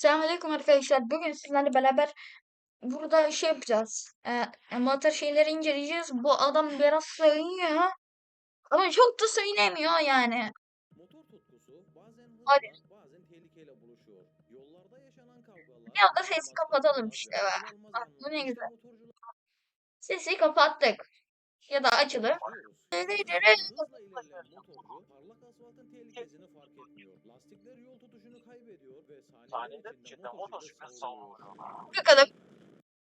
Selamünaleyküm arkadaşlar. Bugün sizlerle beraber burada şey yapacağız. Ee, envanter şeyleri inceleyeceğiz. Bu adam biraz söylüyor. Ama çok da söylemiyor yani. Motor tutkusu bazen Hadi. bazen tehlikeyle buluşuyor. Yollarda yaşanan kavgalar... Biraz da sesi kapatalım işte be. Bak, bu ne güzel. Sesi kapattık. Ya da savruluyor. Bakalım.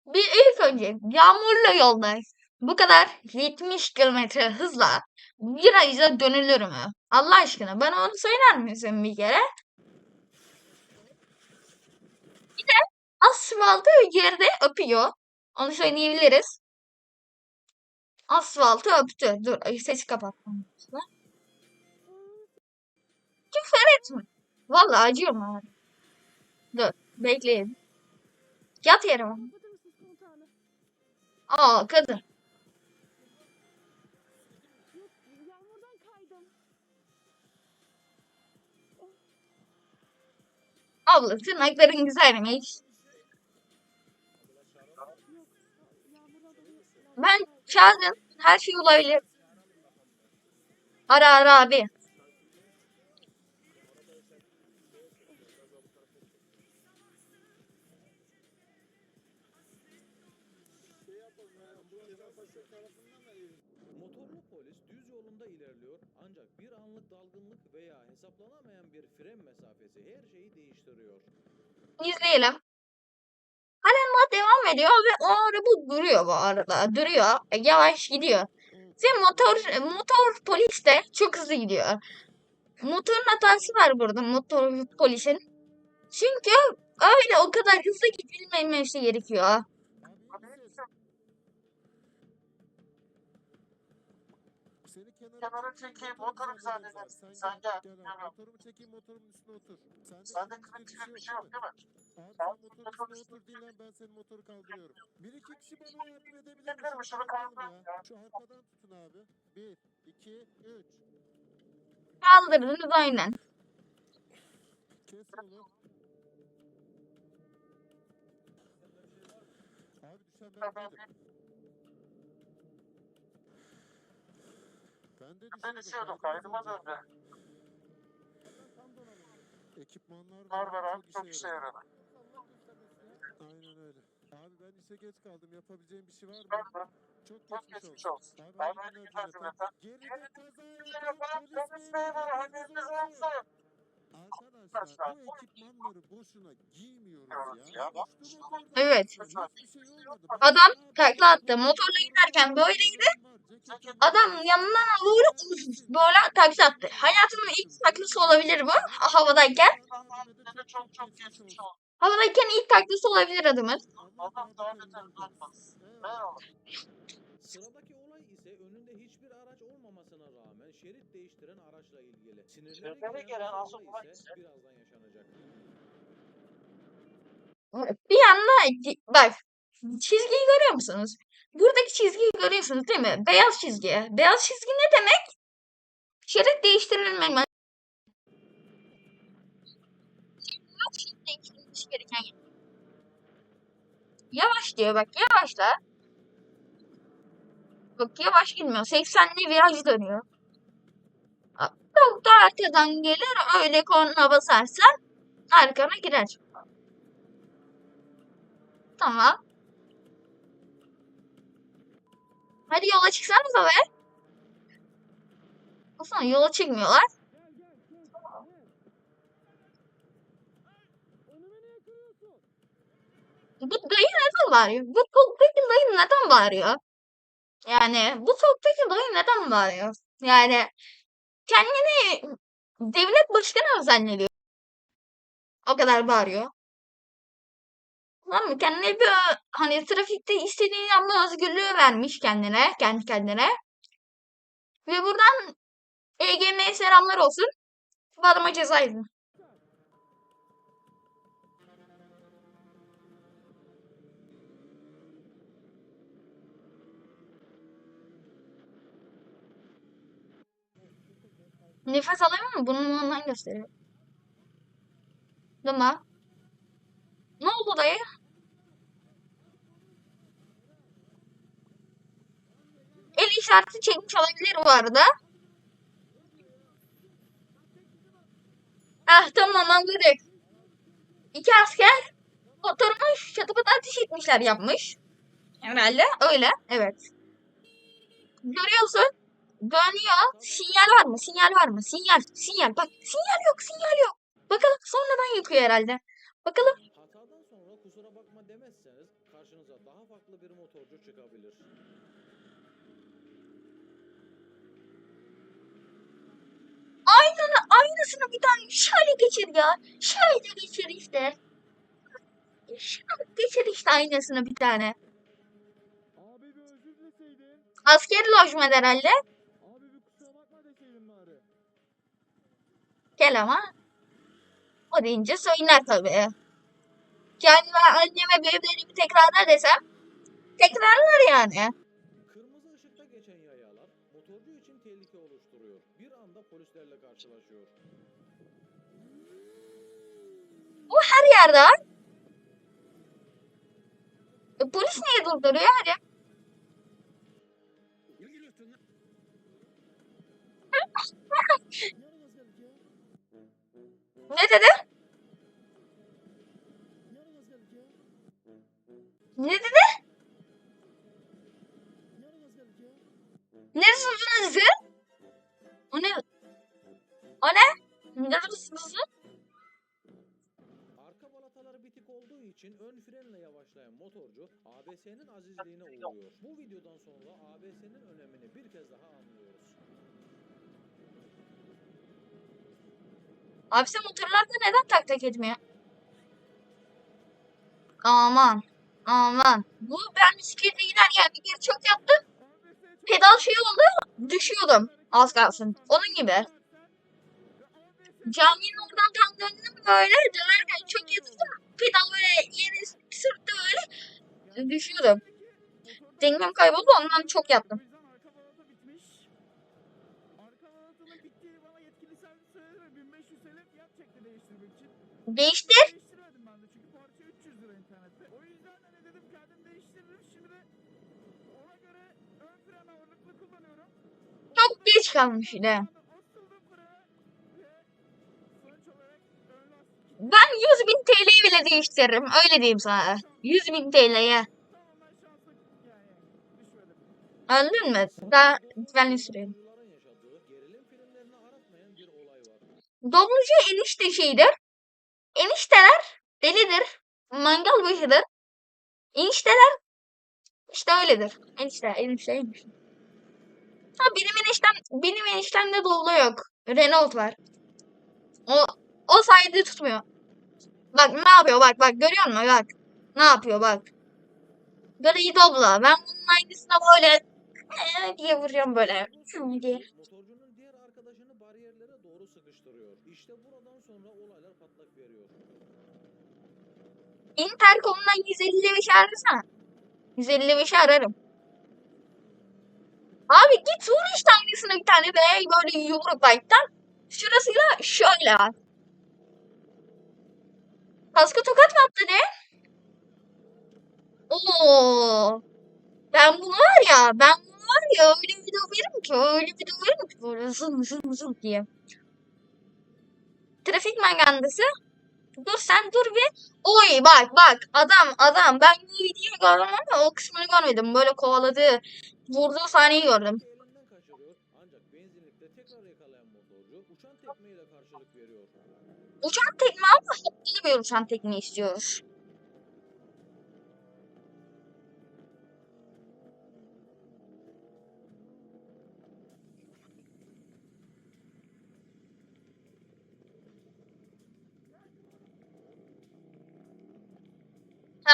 Bir ilk önce yağmurlu yolda bu kadar 70 kilometre hızla virajda dönülür mü? Allah aşkına bana onu söyler misin bir kere? Bir de asfaltı yerde öpüyor. Onu söyleyebiliriz. Asfaltı öptü. Dur sesi kapattım. Küfür etme. Vallahi acıyorum abi. Dur bekleyin. Yat yere bak. Aa kadın. Abla tırnakların güzelmiş. Ben çağırın. Her şey olabilir. Ara ara abi. Motorlu polis düz yolunda ilerliyor ancak bir anlık dalgınlık veya hesaplanamayan bir fren mesafesi her şeyi değiştiriyor. İzleyelim. Daha devam ediyor ve o araba duruyor bu arada. Duruyor. E, Yavaş gidiyor. Ve motor motor polis de çok hızlı gidiyor. Motorun hatası var burada motor polisin. Çünkü öyle o kadar hızlı gidilmemesi gerekiyor. Seni kenara, Kenara çekeyim, motorum zannedersin. Sen gel. Motorumu çekeyim, motorumun üstüne otur. Sende kırık bir şey yok değil mi? Abi sen motorun üstüne otur dinlen ben senin motoru kaldırıyorum. Bir iki kişi bana yardım edebilir mi? Şunu kaldır ya. Şu arkadan tutun abi. Bir, iki, üç. Kaldırdınız aynen. Kes onu. Abi düşen ben değilim. Ben de Ben düşüyordum. kaydıma döndüm. döndü. Ekipmanlar Var var abi çok çok işe yaradı. Aynen öyle. Abi ben işe geç kaldım. Yapabileceğim bir şey var mı? Çok çok geçmiş geçmiş olsun. olsun. Abi Abi gidelim cümleten. Geride kaza Polis yapan polis memuru haberiniz olsun. Arkadaşlar bu ekipmanları boşuna giymiyoruz ya. Evet. Şey. Adam takla attı. Motorla giderken böyleydi. Adam yanından doğru böyle takla attı. Hayatımın ilk taklası olabilir bu. Havadayken. Çok çok geçmiş olsun. Havadayken ilk taklası olabilir adamın. Adam daha beter. Merhaba. Sıradaki olay ise önünde hiçbir araç olmamasına rağmen şerit değiştiren araçla ilgili. Sinirleri gelen asıl olay ise- birazdan yaşanacak. Bir anda bak çizgiyi görüyor musunuz? Buradaki çizgiyi görüyorsunuz değil mi? Beyaz çizgi. Beyaz çizgi ne demek? Şerit değiştirilmeli. Değiştirilmesi gereken yer. Yavaş diyor bak yavaşla. Bak yavaş gitmiyor. 80'li viraj dönüyor. Çok da arkadan gelir öyle korna basarsan arkana girer. Tamam. Hadi yola çıksanıza be. Aslında yola çıkmıyorlar. Bu dayı neden bağırıyor? Bu soktaki dayı neden bağırıyor? Yani bu soktaki dayı neden bağırıyor? Yani kendini devlet başkanı zannediyor? O kadar bağırıyor. Tamam mı? Kendine bir hani trafikte istediğini yapma özgürlüğü vermiş kendine, kendi kendine. Ve buradan EGM'ye selamlar olsun. Bu adama ceza yazın. Nefes alamıyor mu? Bunu ondan gösteriyor. Değil mi? odayı. El işareti çekmiş olabilir bu arada. Ah tamam anladık. İki asker motorunu çatıpıda ateş etmişler yapmış. Herhalde öyle. Evet. Görüyorsun. Dönüyor. Sinyal var mı? Sinyal var mı? Sinyal. Sinyal. Bak sinyal yok. Sinyal yok. Bakalım sonradan yıkıyor herhalde. Bakalım. Hatadan sonra kusura bakma demezseniz karşınıza daha farklı bir motorcu çıkabilir. Aynen aynısını bir tane şöyle geçir ya. Şöyle geçir işte. Şöyle geçir işte aynısını bir tane. Askeri lojman herhalde. Gel ama. O deyince söyler tabii. Kendime anneme büyüklerimi tekrarlar desem. Tekrarlar yani. Kırmızı ışıkta geçen yayalar motorcu için tehlike oluşturuyor. Bir anda polislerle karşılaşıyor. Bu her yerde var. E, polis niye durduruyor hadi? Ne dedi? Ne dedi? Neresi uzun hızı? O ne? O ne? Neresi hızı? Arka balataları bitik olduğu için ön frenle yavaşlayan motorcu ABS'nin azizliğine uğruyor. Bu videodan sonra ABS'nin önemini bir kez daha anlıyoruz. Abi sen motorlarda neden tak tak etmiyor? Aman. Aman. Bu ben bisiklete giderken bir kere çok yaptım. Pedal şey oldu. Düşüyordum. Az kalsın. Onun gibi. Caminin oradan tam döndüm böyle. Dönerken çok yatırdım. Pedal böyle yere sırtı böyle. Düşüyordum. Dengem kayboldu ondan çok yaptım. Ve 1500 TL fiyat çekti değiştirmek için. Değiştir. Değiştiremedim ben de çünkü parça 300 lira internette. O yüzden hani dedim kendim değiştiririm. Şimdi de ona göre ön fren ağırlıklı kullanıyorum. Çok geç kalmış yine. Ben 100 bin TL'yi bile değiştiririm. Öyle diyeyim sana. 100 bin TL'ye. Anladın mı? Daha güvenli sürüyorum. Var. Domlucu enişte şeydir. Enişteler delidir. Mangal başıdır. Enişteler işte öyledir. Enişte, enişte, enişte. Ha benim eniştem, benim eniştemde dolu yok. Renault var. O, o sayede tutmuyor. Bak ne yapıyor bak bak görüyor musun bak. Ne yapıyor bak. İyi dobla. Ben bunun aynısına böyle diye vuruyorum böyle. Diye. İşte buradan sonra olaylar patlak veriyor. Intercom'dan 155 arasana. 155'i ararım. Abi git vur işte aynısına bir tane be böyle yumruk. Şurasıyla şöyle al. Kaskı tokat mı attı ne? Oo. Ben bunu var ya, ben bunu var ya öyle bir video veririm ki, öyle bir video veririm ki böyle zın zın zın diye. Trafik mangandası. Dur sen dur bir. Oy bak bak adam adam ben bu videoyu gördüm ama o kısmını görmedim. Böyle kovaladığı, vurduğu sahneyi gördüm. Uçan tekme ama hepsini bir uçan tekme istiyoruz.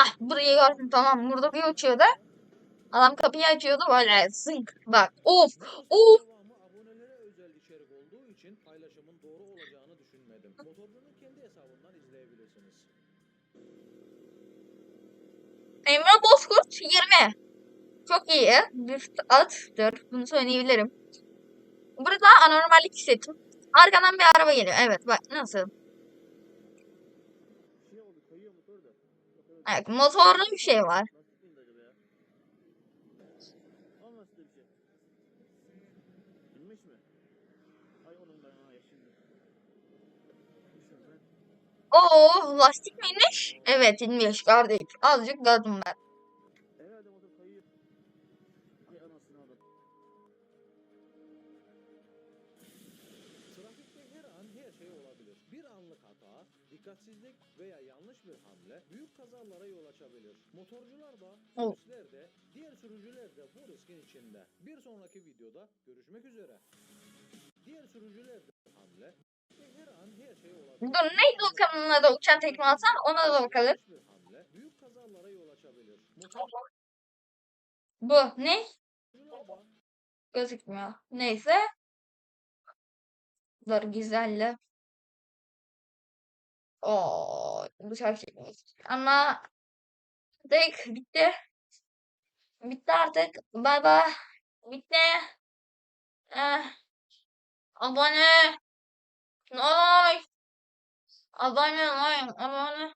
Hah burayı gördüm tamam burada bir uçuyordu. Adam kapıyı açıyordu böyle zınk bak of of. Emre Bozkurt 20. Çok iyi. Bir attır. Bunu söyleyebilirim. Burada anormallik hissettim. Arkadan bir araba geliyor. Evet bak nasıl. Şey oldu kayıyor motor da. Evet motorlu bir şey var. Şey. Oo lastik miymiş? Evet inmiş gördük. Azıcık gördüm ben. Da, Oh. turistler de, diğer sürücüler de bu riskin içinde. Bir sonraki videoda görüşmek üzere. Diğer sürücüler de hamle her an her şey olabilir. Dur neydi o kanalın adı uçan tekme atan ona da bakalım. Yanlış bir hamle büyük kazalara yol açabilir. Bu ne? da, Gözükmüyor. Neyse. Dur güzelle. Oo, bıçak çekmiş. Ama tek bitti. Bitti artık. Bay bay. Bitti. Eh. Abone. Like. Abone, like, abone.